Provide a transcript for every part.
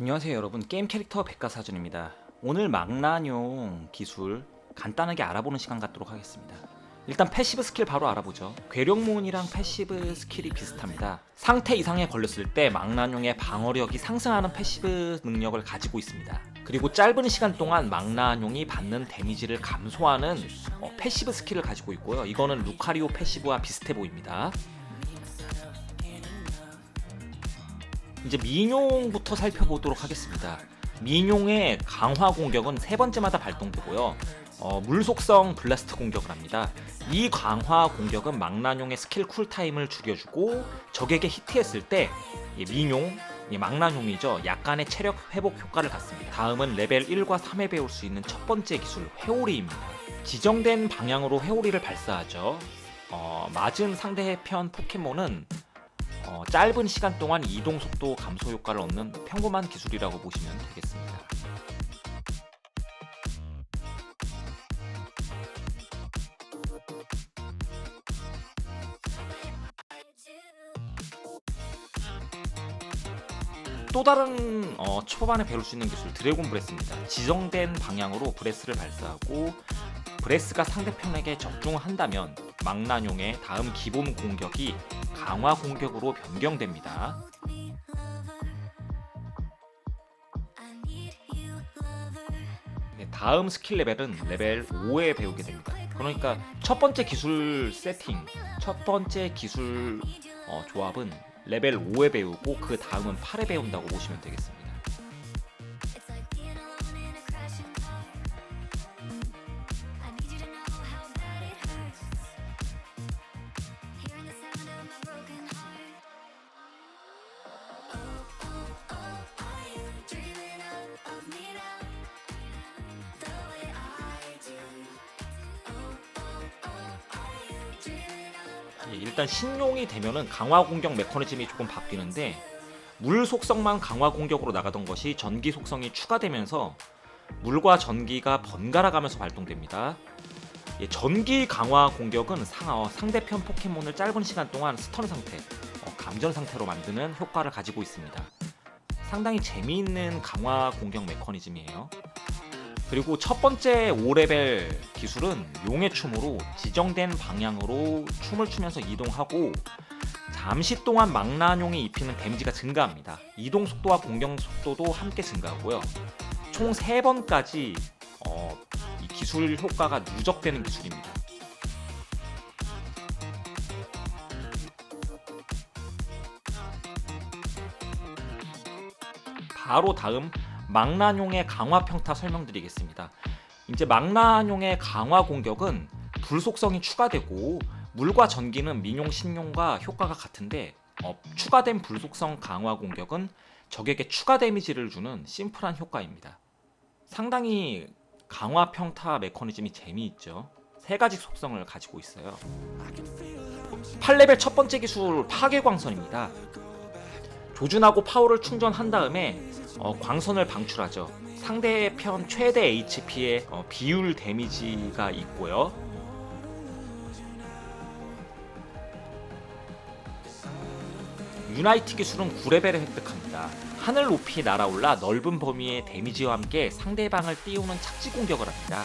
안녕하세요 여러분. 게임 캐릭터 백과사전입니다. 오늘 망란용 기술 간단하게 알아보는 시간 갖도록 하겠습니다. 일단 패시브 스킬 바로 알아보죠. 괴력문이랑 패시브 스킬이 비슷합니다. 상태 이상에 걸렸을 때 망란용의 방어력이 상승하는 패시브 능력을 가지고 있습니다. 그리고 짧은 시간 동안 망란용이 받는 데미지를 감소하는 어, 패시브 스킬을 가지고 있고요. 이거는 루카리오 패시브와 비슷해 보입니다 이제 민용부터 살펴보도록 하겠습니다. 민용의 강화 공격은 세 번째마다 발동되고요. 어, 물 속성 블라스트 공격을 합니다. 이 강화 공격은 망나뇽의 스킬 쿨타임을 줄여주고 적에게 히트했을 때이 민용, 이 망나뇽이죠. 약간의 체력 회복 효과를 갖습니다. 다음은 레벨 1과 3에 배울 수 있는 첫 번째 기술 회오리입니다. 지정된 방향으로 회오리를 발사하죠. 어, 맞은 상대 편 포켓몬은 어, 짧은 시간 동안 이동 속도 감소 효과를 얻는 평범한 기술이라고 보시면 되겠습니다. 또 다른 어, 초반에 배울 수 있는 기술 드래곤 브레스입니다. 지정된 방향으로 브레스를 발사하고 브레스가 상대편에게 적중한다면 망나뇽의 다음 기본 공격이 강화 공격으로 변경됩니다. 네, 다음 스킬 레벨은 레벨 5에 배우게 됩니다. 그러니까 첫 번째 기술 세팅, 첫 번째 기술 어, 조합은 레벨 5에 배우고 그 다음은 8에 배운다고 보시면 되겠습니다. 일단 신용이 되면은 강화 공격 메커니즘이 조금 바뀌는데 물 속성만 강화 공격으로 나가던 것이 전기 속성이 추가되면서 물과 전기가 번갈아 가면서 발동됩니다. 예, 전기 강화 공격은 상, 어, 상대편 포켓몬을 짧은 시간 동안 스턴 상태, 어, 감전 상태로 만드는 효과를 가지고 있습니다. 상당히 재미있는 강화 공격 메커니즘이에요. 그리고 첫 번째 5레벨 기술은 용의 춤으로 지정된 방향으로 춤을 추면서 이동하고 잠시 동안 망나뇽이 입히는 데미지가 증가합니다. 이동 속도와 공격 속도도 함께 증가하고요. 총 3번까지 어, 이 기술 효과가 누적되는 기술입니다. 바로 다음 망나뇽의 강화 평타 설명드리겠습니다. 이제 망나뇽의 강화 공격은 불 속성이 추가되고 물과 전기는 민용 신용과 효과가 같은데 어, 추가된 불 속성 강화 공격은 적에게 추가 데미지를 주는 심플한 효과입니다. 상당히 강화 평타 메커니즘이 재미있죠. 세 가지 속성을 가지고 있어요. 8레벨 첫 번째 기술 파괴광선입니다. 조준하고 파워를 충전한 다음에 어, 광선을 방출하죠. 상대편 최대 HP의 어, 비율 데미지가 있고요. 유나이트 기술은 9레벨을 획득합니다. 하늘 높이 날아올라 넓은 범위의 데미지와 함께 상대방을 띄우는 착지 공격을 합니다.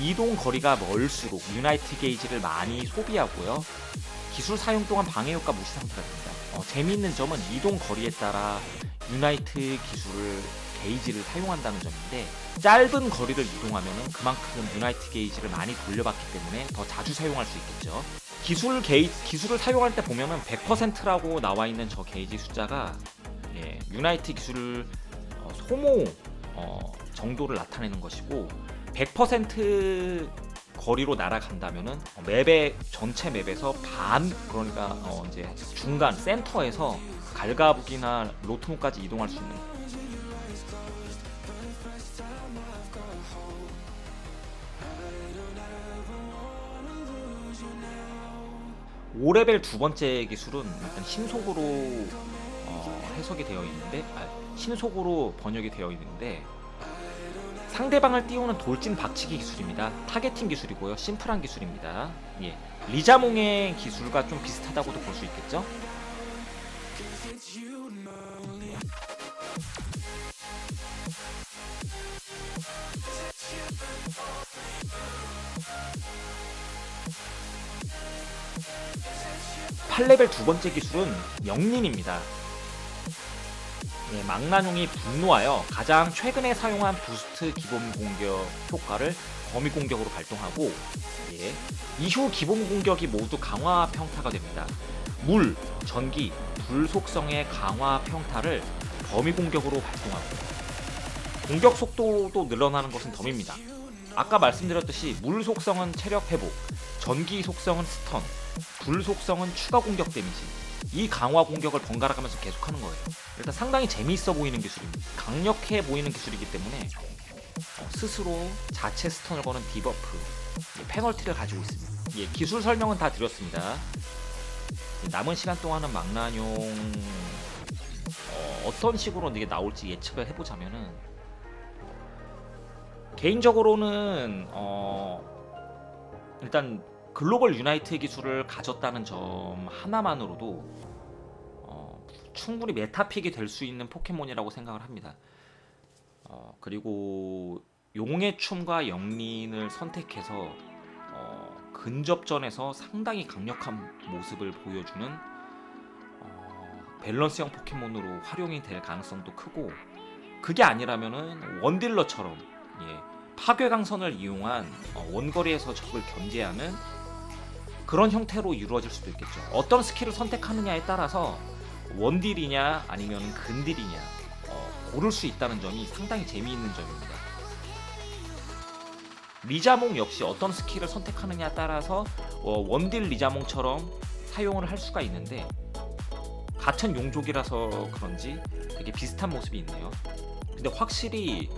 이동 거리가 멀수록 유나이트 게이지를 많이 소비하고요. 기술 사용 동안 방해 효과 무시 상태가 됩니다. 어, 재미있는 점은 이동 거리에 따라 유나이트 기술을 게이지를 사용한다는 점인데 짧은 거리를 이동하면 그만큼 유나이트 게이지를 많이 돌려받기 때문에 더 자주 사용할 수 있겠죠. 기술 게이 기술을 사용할 때 보면은 100%라고 나와 있는 저 게이지 숫자가 예, 유나이트 기술을 어, 소모 어, 정도를 나타내는 것이고 100% 거리로 날아간다면은 맵의 전체 맵에서 반 그러니까 어 이제 중간 센터에서 갈가북이나 로트무까지 이동할 수 있는. 5레벨 두 번째 기술은 일단 신속으로 어, 해석이 되어 있는데 아, 신속으로 번역이 되어 있는데 상대방을 띄우는 돌진 박치기 기술입니다. 타겟팅 기술이고요. 심플한 기술입니다. 예. 리자몽의 기술과 좀 비슷하다고도 볼 수 있겠죠? 팔레벨두 번째 기술은 영린입니다. 예, 망나뇽이 분노하여 가장 최근에 사용한 부스트 기본 공격 효과를 범위 공격으로 발동하고 예, 이후 기본 공격이 모두 강화 평타가 됩니다. 물, 전기, 불 속성의 강화 평타를 범위 공격으로 발동하고 공격 속도도 늘어나는 것은 덤입니다. 아까 말씀드렸듯이 물 속성은 체력 회복, 전기 속성은 스턴, 불 속성은 추가 공격 데미지. 이 강화 공격을 번갈아 가면서 계속하는 거예요. 일단 상당히 재미있어 보이는 기술입니다. 강력해 보이는 기술이기 때문에 어, 스스로 자체 스턴을 거는 디버프, 예, 페널티를 가지고 있습니다. 예, 기술 설명은 다 드렸습니다. 예, 남은 시간 동안은 망나뇽 어, 어떤 식으로 이게 나올지 예측을 해보자면은 개인적으로는 어, 일단 글로벌 유나이트 기술을 가졌다는 점 하나만으로도 어, 충분히 메타픽이 될 수 있는 포켓몬이라고 생각을 합니다. 어, 그리고 용의 춤과 영린을 선택해서 어, 근접전에서 상당히 강력한 모습을 보여주는 어, 밸런스형 포켓몬으로 활용이 될 가능성도 크고 그게 아니라면은 원딜러처럼 예, 파괴강선을 이용한 어, 원거리에서 적을 견제하는 그런 형태로 이루어질 수도 있겠죠. 어떤 스킬을 선택하느냐에 따라서 원딜이냐 아니면 근딜이냐 어, 고를 수 있다는 점이 상당히 재미있는 점입니다. 리자몽 역시 어떤 스킬을 선택하느냐에 따라서 어, 원딜 리자몽처럼 사용을 할 수가 있는데 같은 용족이라서 그런지 되게 비슷한 모습이 있네요. 근데 확실히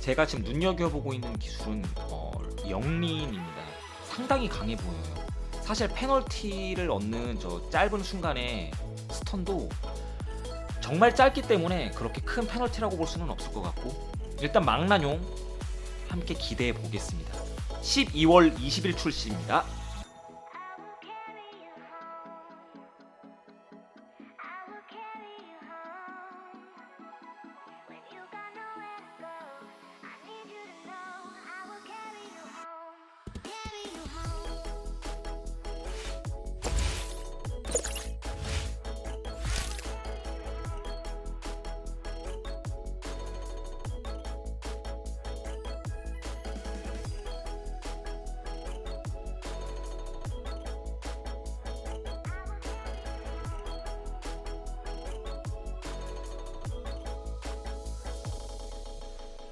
제가 지금 눈여겨보고 있는 기술은 어, 영린입니다. 상당히 강해 보여요. 사실 페널티를 얻는 저 짧은 순간에 스턴도 정말 짧기 때문에 그렇게 큰 페널티라고 볼 수는 없을 것 같고 일단 망나뇽 함께 기대해 보겠습니다. 12월 20일 출시입니다.